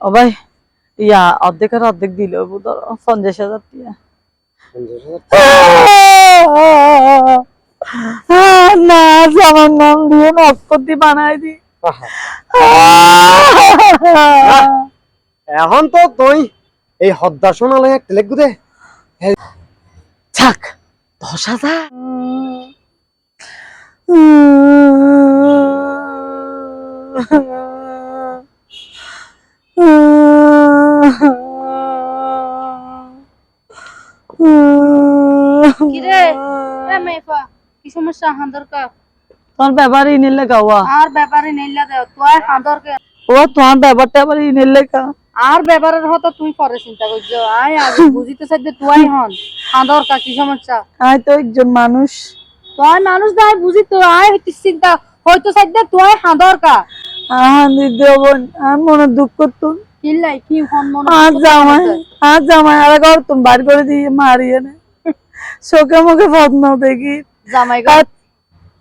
ও ভাই ইয়া অর্ধেকের অর্ধেক দিল ধরো পঞ্চাশ হাজার টিয়া। না আমার নাম দিয়ে নস্পতি বানাই দি। এখন তো তুই এই হদ্দা শোনালে একটা লেখু দে থাক দশ হাজার। কিরে? এ মেফা কি সমস্যা? হাঁদর কা তোমার ব্যাপারই নিলে গাওয়া আর ব্যাপারে নেইলা দেও তুই কে ও তোমার ব্যাপারটা আবার ই নিলে কা আর ব্যাপারের হতো তুই পরে চিন্তা করছ। আয় আগে বুঝিতে চাই যে তুই হন। হাঁদর কা কি সমস্যা? আয় তো একজন মানুষ। তুই মানুষ দাই বুঝি তো আয় চিন্তা। হয়তো চাই যে তুই হাঁদর কা আমি মনে দুঃখ করতুম কিল্লাই কি হন মন আজ জামাই আজ জামাই আর বাড়ি করে দিয়ে মারিয়ে নে। চোখে মুখে পদ্ম দেখি। জামাই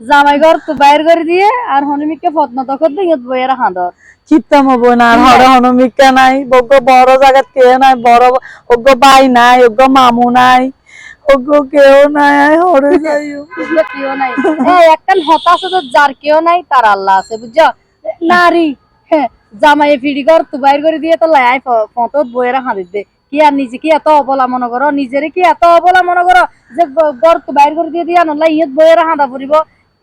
জামাই ঘর তো বাইর করে দিয়ে আর হনুমিকে পদ্ম তখন দিয়ে বইয়ের হাঁদর। চিত্তাম হব না আর হরে হনুমিকা নাই। বগ্য বড় জায়গাত কে নাই বড় অজ্ঞ ভাই নাই অজ্ঞ মামু নাই অজ্ঞ কেউ নাই হরে যাইও। কেউ নাই। এই একখান হতা আছে তো যার কেউ নাই তার আল্লাহ আছে বুঝছ? নারী। হ্যাঁ, জামাই ফিডি ঘর তো বাইর করে দিয়ে তো লাই ফটো বইয়েরা হাঁদিত দে। কি আর নিজে কি এত অবলা মনে করো? নিজেরে কি এত অবলা মনে করো? যে ঘর তো বাইর করে দিয়ে দিয়া নলা ইয়ত বইয়েরা হাঁদা পড়িব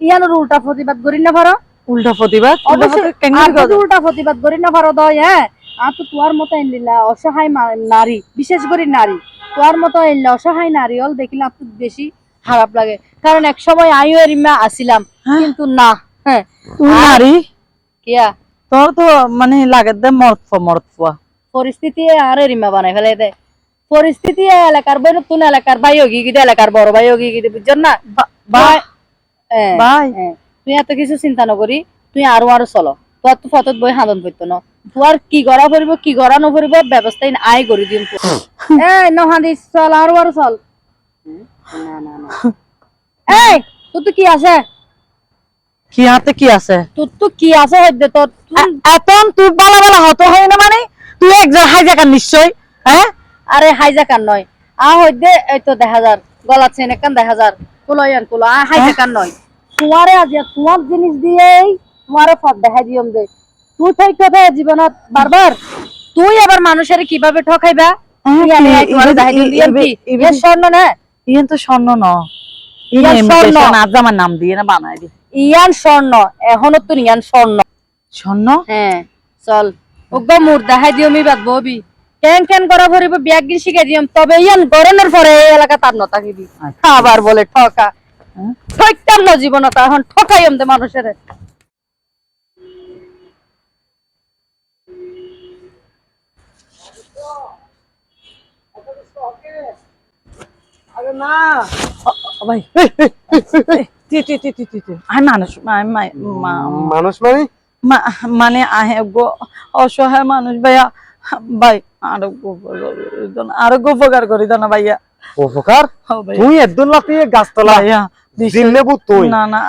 ইয়ানোর উল্টা প্রতিবাদ করি না পারো উল্টা প্রতিবাদ? উল্টা প্রতিবাদ করি? না পারো দয় হ্যাঁ? আর তো তোমার মতো এনলিলা অসহায় নারী বিশেষ করে নারী। তোমার মতো এনলে অসহায় নারী হল দেখিলে আপনার বেশি খারাপ লাগে। কারণ এক সময় আইও এরিমা আসিলাম কিন্তু না হ্যাঁ। তুই নারী? কিয়া? তোর তো মানে লাগে দে মরত ফুয়া পরিস্থিতি আর এরিমা বানাই ফেলে দে। পরিস্থিতি এলাকার বই নতুন এলাকার ভাই হোগি গিয়ে এলাকার বড় ভাই হোগি গিয়ে বুঝছেন না? ভাই হ্যাঁ, ভাই হ্যাঁ। তুই এত কিছু চিন্তা নকরি তুই আরও আরও চলো। তোর তো ফতত বই হাঁদন করতো না। তোর কি গড়া ফুরিব কি গড়া নফরিব ব্যবস্থা আয় করে দিম তো এ নহাদি চল আরও আরও চল। না না না। এই তোর তো কি আছে? কি হাতে কি আছে? তোর তো কি আছে হইতে তোর এখন তুই বলা বলা হত হয় না মানে? তুই একজন হাই জায়গা নিশ্চয় হ্যাঁ? আরে হাইজাকার নয়। আ হইতে এই তো দেখা যার। গলা চেন একখান দেখা যার। কুলয়ান কুলো আ হাইজাকার নয়। তোমারে আজ তোমার জিনিস দিয়েই তোমারে ফট দেখা দিয়ম দে। তুই তাই কথা জীবনত বারবার। তুই আবার মানুষের কীভাবে ঠকাইবা? হ্যাঁ, দেখাই স্বর্ণ না। ইয়েন তো স্বর্ণ ন। স্বর্ণ। আজ আমার নাম দিয়ে না বানাই দি। ইয়ান স্বর্ণ এখনও তো ইয়ান স্বর্ণ। স্বর্ণ? হ্যাঁ চল। ওগ মুর দেখাই দিয়মি বাদ ববি কেন কেন করা ভরিব ব্যাগ গিয়ে শিখাই দিয়ম তবে ইয়ান গরমের পরে এই এলাকা তার নতা দিবি আবার বলে ঠকা। হ্যাঁ? ঠকতাম না জীবনতা এখন ঠকাইম দে মানুষের। আরে না। ভাই। মানুষ মানুষ মানে? মানে আহে গো অসহায় মানুষ ভাইয়া। ভাই আরোগ্য উপকার করি দাও আরোগ্য উপকার করি দানা ভাইয়া। উপকার তুই একদম লাফিয়ে গাছতলা না না